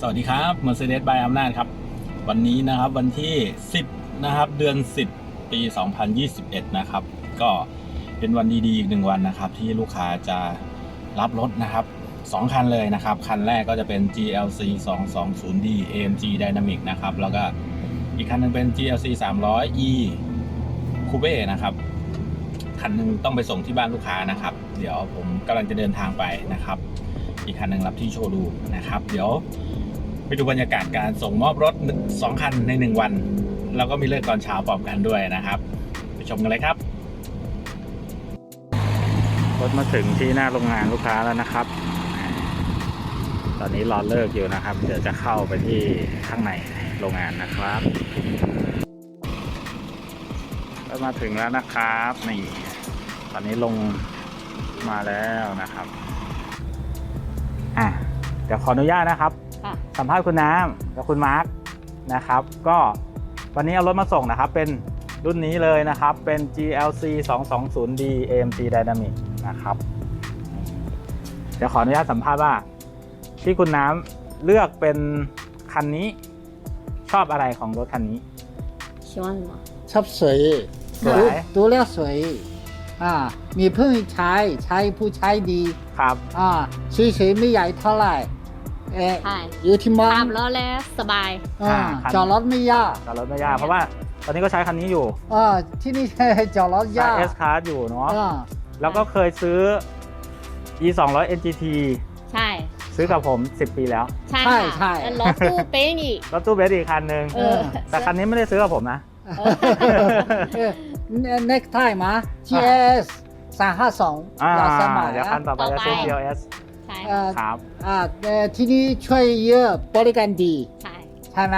สวัสดีครับ Mercedes by อำนาจครับ วันนี้นะครับวันที่ 10 นะครับเดือน 10 ปี 2021 นะครับ ก็เป็นวันดีๆ อีกหนึ่งวันนะครับ ที่ลูกค้าจะรับรถนะครับ 2 คันเลยนะครับ คันแรกก็จะเป็น GLC 220D AMG Dynamic นะครับ แล้วก็อีกคันหนึงเป็น GLC 300E Coupe นะครับ คันหนึงต้องไปส่งที่บ้านลูกค้านะครับ เดี๋ยวผมกำลังจะเดินทางไปนะครับอีกคันหนึ่งรับที่โชว์รูมนะครับ เดี๋ยว ไปดูบรรยากาศการส่งมอบรถ 2 คันใน 1 วัน แล้วก็มีเลิกตอนเช้าพร้อมกันด้วยนะครับ ไปชมกันเลยครับ รถมาถึงที่หน้าโรงงานลูกค้าแล้วนะครับ ตอนนี้รอเลิกอยู่นะครับ เดี๋ยวจะเข้าไปที่ข้างในโรงงานนะครับก็มาถึงแล้วนะครับนี่ตอนนี้ลงมาแล้วนะครับอะเดี๋ยวขออนุญาตนะครับ สัมภาษณ์คุณน้ำกับคุณมาร์คนะครับ ก็วันนี้เอารถมาส่งนะครับ เป็นรุ่นนี้เลยนะครับ เป็น GLC 220D AMG Dynamic นะครับ เดี๋ยวขออนุญาตสัมภาษณ์ว่า ที่คุณน้ำเลือกเป็นคันนี้ชอบอะไรของรถคันนี้ชอบชอบสวยสวยดูแล้วสวยอ่ามีเพื่อนใช้ใช้ผู้ใช้ดีครับอ่าเฉยๆไม่ใหญ่เท่าไหร่ เออใช่อยู่ที่มอขังบแล้วแล้วสบาย อ่าคัน จอดรถไม่ยากจอดรถไม่ยากเพราะว่าตอนนี้ก็ใช้คันนี้อยู่อ่าที่นี่ จอดรถใช้ ยาก S Class อยู่เนาะอ่า แล้วก็เคยซื้อ E 2 0 0 NGT ใช่ ซื้อกับผม 10 ปีแล้วใช่ใช่ค่ะใช่ แล้วรถตู้เป็นอีก รถตู้เบสอีกคันหนึ่งเออ แต่คันนี้ไม่ได้ซื้อกับผมนะ เออ next time มา GS สามห้าสองอ่าอยากสมัครเดี๋ยวคันต่อไปจะซื้อ ต่อไป GLS ใช่ เอ่อครับ อ่าเอ่อที่นี่ช่วยเยอะบริการดีใช่ใช่ไหม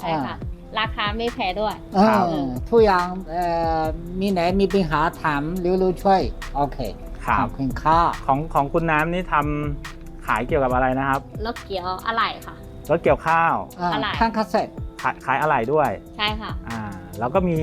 ใช่ค่ะ ราคาไม่แพงด้วย อ่าครับเออทุกอย่างเอ่อมีไหนมีปัญหาถามเร็วๆช่วย โอเคครัขบ อบคุณค่ะของของคุณน้ำนี่ทำขายเกี่ยวกับอะไรนะครับ รถเกียวอะไรค่ะ รถเกี่ยวข้าว อ่าอะไรข้างคาเซ็ตขายขายอะไหล่ด้วย ใช่ค่ะ อ่า แล้วก็มี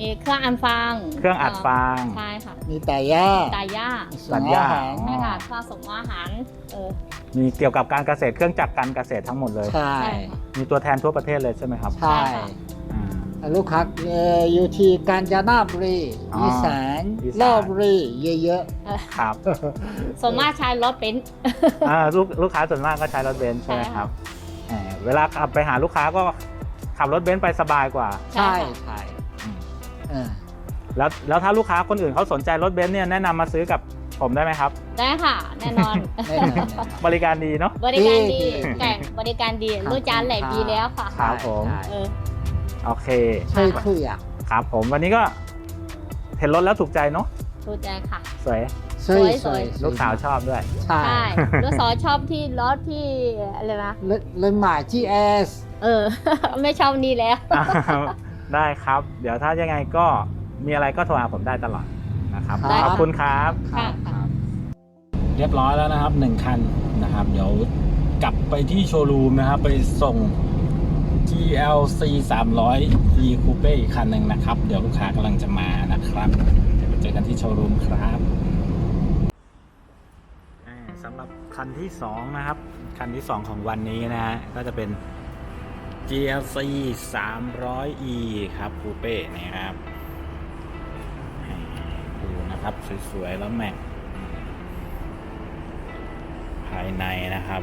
มีเครื่องอัดฟางเครื่องอัดฟาง ใช่ค่ะ มีแต่ย่าตาย่าส่วตันดหญ้าอาหารใช่ค่ะเครื่องส่งอาหารเออมีเกี่ยวกับการเกษตรเครื่องจักรการเกษตรทั้งหมดเลย ใช่ใช่ค่ะ มีตัวแทนทั่วประเทศเลยใช่ไหมครับใช่ใช่ค่ะ อ่า ลูกค้าเอ่ออยู่ที่กาญจนบุรีอ๋ออีอีสานอีสานลบบุรีเยอะเออครับส่วนมากใช้รถเป็นซ์ อ่าลูกลูกค้าส่วนมากก็ใช้รถเบนซ์ใช่ไหมใช่คค่ะรับแหมเวลาขับไปหาลูกค้าก็ขับรถเบนซ์ไปสบายกว่าๆใช่ใช่ค่ะใช่เออ แล้วแล้วถ้าลูกค้าคนอื่นเขาสนใจรถเบนซ์เนี่ยแนะนำมาซื้อกับผมได้ไหมครับ ได้ค่ะ แน่นอนแน่นอนแน่นอนบริการดีเนาะ บริการดีดีแก่บริการดีครับรู้จานแหลกดีแล้วค่ะครับผมใช่เออโอเคช่วยทุกอย่างครับผมวันนี้ก็เห็นรถแล้วถูกใจเนาะถูกใจค่ะ สวย สวยสวยๆลูกสาวชอบด้วย ใช่ใช่แล้วสอชอบที่รถที่อะไรนะเลยเลยหมาย GS เออ ไม่ชอบนี่แล้ว ได้ครับ เดี๋ยวถ้ายังไงก็ มีอะไรก็โทรหาผมได้ตลอดนะครับได้ขอบคุณครับค่ะ เรียบร้อยแล้วนะครับหนึ่งคันนะครับ เดี๋ยวกลับไปที่โชว์รูมนะครับ ไปส่ง GLC 300 E Coupe อีกคันหนึ่งนะครับ เดี๋ยวลูกค้ากำลังจะมานะครับ เดี๋ยวไปเจอกันที่โชว์รูมครับอ่าสำหรับคันที่ 2 นะครับ คันที่ 2 ของวันนี้นะฮะก็จะเป็น GLC 300E ครับ Coupe นะครับให้ดู นะครับ สวยๆ แล้วแม็ก ภายในนะครับ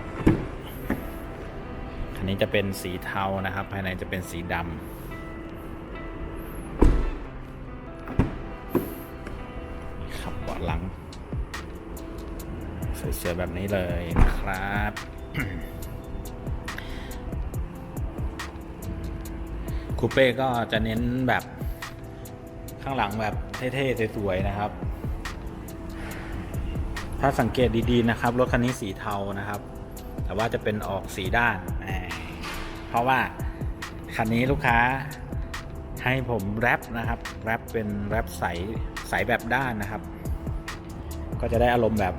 คันนี้จะเป็นสีเทานะครับ ภายในจะเป็นสีดำนี่ครับเบาะหลัง สวยๆ แบบนี้เลยนะครับคูเป้ก็จะเน้นแบบข้างหลังแบบเท่ๆสวยๆนะครับ ถ้าสังเกตดีๆนะครับ รถคันนี้สีเทานะครับ แต่ว่าจะเป็นออกสีด้าน เพราะว่าคันนี้ลูกค้าให้ผมแรปนะครับแรปเป็นแรปใสใสแบบด้านนะครับ ก็จะได้อารมณ์แบบ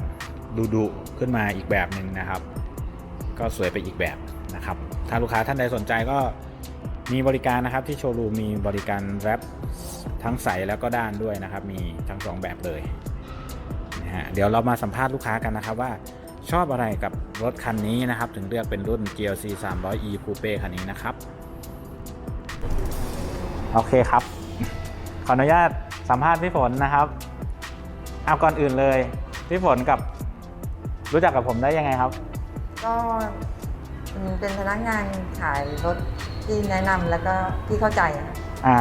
ดุดุๆขึ้นมาอีกแบบหนึ่งนะครับ ก็สวยไปอีกแบบนะครับ ถ้าลูกค้าท่านใดสนใจก็มีบริการนะครับที่โชว์รูมมีบริการแรปทั้งใสแล้วก็ด้านด้วยนะครับ มีทั้งสองแบบเลย นะฮะเดี๋ยวเรามาสัมภาษณ์ลูกค้ากันนะครับว่าชอบอะไรกับรถคันนี้นะครับ ถึงเลือกเป็นรุ่น GLC 300e Coupe คันนี้นะครับ โอเคครับ ขออนุญาตสัมภาษณ์พี่ฝนนะครับเอาก่อนอื่นเลย พี่ฝนกับรู้จักกับผมได้ยังไงครับ ก็เป็นพนักงานขายรถที่แนะนำแล้วก็ที่เข้าใจอะค่ะอ่า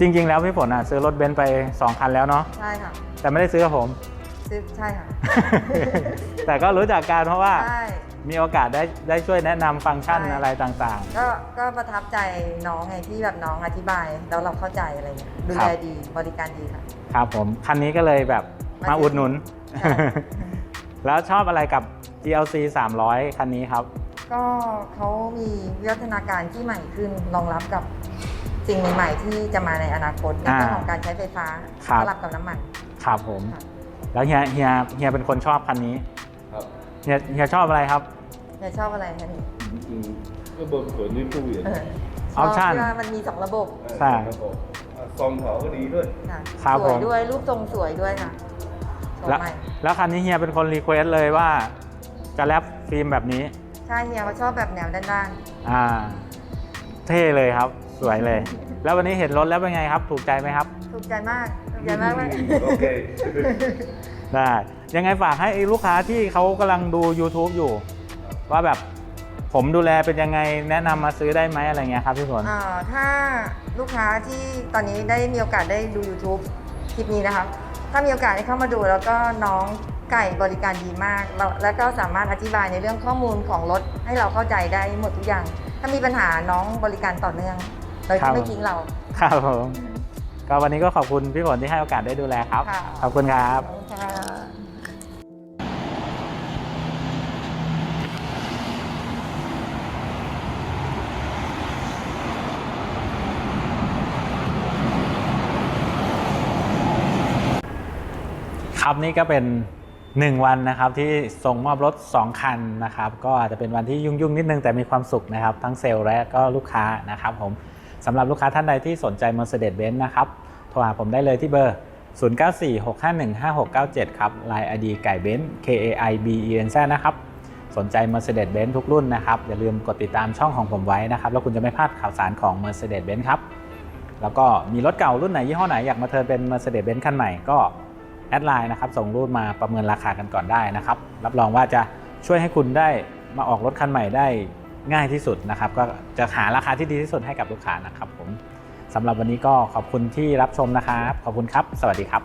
จริง ๆ แล้วพี่ฝนอะซื้อรถเบนซ์ไป 2 คันแล้วเนาะใช่ค่ะ แต่ไม่ได้ซื้อกับผม ซื้อใช่ค่ะ แต่ก็รู้จักกันเพราะว่าใช่ มีโอกาสได้ได้ช่วยแนะนำฟังก์ชันใช่ อะไรต่าง ก็ก็ประทับใจน้องไงที่แบบน้องอธิบาย แล้วเราเข้าใจอะไรเงี้ยดูครัแลบ ดีบริการดีค่ะ ๆ ครับผมคันนี้ก็เลยแบบมามาอุดหนุน ใช่ แล้วชอบอะไรกับ GLC 300 คันนี้ครับ ก็เขามีวิวัฒนาการที่ใหม่ขึ้นรองรับกับสิ่งใหม่ ๆ ที่จะมาในอนาคตในเรื่องของการใช้ไฟฟ้าครับ สลับกับน้ำมัน ครับผม ค่ะ แล้วเฮียเฮียเฮียเป็นคนชอบคันนี้ครับเฮียเฮียชอบอะไรครับจะชอบอะไรคะนี่อืมก็เบิกผลนี่ผู้เหรียญเออออปชั่นชบที่ว่ามันมีสองระบบใช่ ครับผมอะซองเผาก็ดีด้วย ค่ะครับสวยผมด้วยรูปทรงสวยด้วยค่ะสวยแล้วใหม่แล้วคันนี้เฮียเป็นคนรีเควสเลยว่า จะแรปฟิล์มแบบนี้ ใช่เฮียเขาชอบแบบแนวด้านอ่า เท่เลยครับ สวยเลย แล้ววันนี้เห็นรถแล้วเป็นไงครับ ถูกใจไหมครับๆ ถูกใจมากถูกใจมากเลยโอเคได้ยังไงฝากให้ลูกค้าที่เขากำลังดู YouTube อยู่ ว่าแบบผมดูแลเป็นยังไงแนะนำมาซื้อได้ไหมอะไรเงี้ยครับพี่ฝน อ่าถ้าลูกค้าที่ตอนนี้ได้มีโอกาสได้ดู YouTube คลิปนี้นะคะถ้ามีโอกาสได้เข้ามาดูแล้วก็น้องไก่บริการดีมากแล้วแล้วก็สามารถอธิบายในเรื่องข้อมูลของรถให้เราเข้าใจได้หมดทุกอย่าง ถ้ามีปัญหาน้องบริการต่อเนื่องโดยครัที่บ ไม่ทิ้งเรา ครับผม ก็วันนี้ก็ขอบคุณพี่ฝนที่ให้โอกาสได้ดูแลครับ ค่ะ ขอบคุณครับขอบคุณค่ะครับนี่ก็เป็น 1 วันนะครับที่ส่งมอบรถ 2 คันนะครับ ก็อาจจะเป็นวันที่ยุ่งๆ นิดนึงแต่มีความสุขนะครับ ทั้งเซลล์และก็ลูกค้านะครับผม สำหรับลูกค้าท่านใดที่สนใจ Mercedes-Benz นะครับ โทรหาผมได้เลยที่เบอร์ 0946515697 ครับ Line ID ไก่เบนซ์ K A I B E N Z นะครับ สนใจ Mercedes-Benz ทุกรุ่นนะครับ อย่าลืมกดติดตามช่องของผมไว้นะครับ แล้วคุณจะไม่พลาดข่าวสารของ Mercedes-Benz ครับ แล้วก็มีรถเก่ารุ่นไหนยี่ห้อไหนอยากมาเทิร์นเป็น Mercedes-Benz คันใหม่ก็แอดไลน์นะครับ ส่งรูปมาประเมินราคากันก่อนได้นะครับ รับรองว่าจะช่วยให้คุณได้มาออกรถคันใหม่ได้ ง่ายที่สุดนะครับ ก็จะหาราคาที่ดีที่สุดให้กับลูกค้านะครับผมสำหรับวันนี้ก็ขอบคุณที่รับชมนะครับ ขอบคุณครับ สวัสดีครับ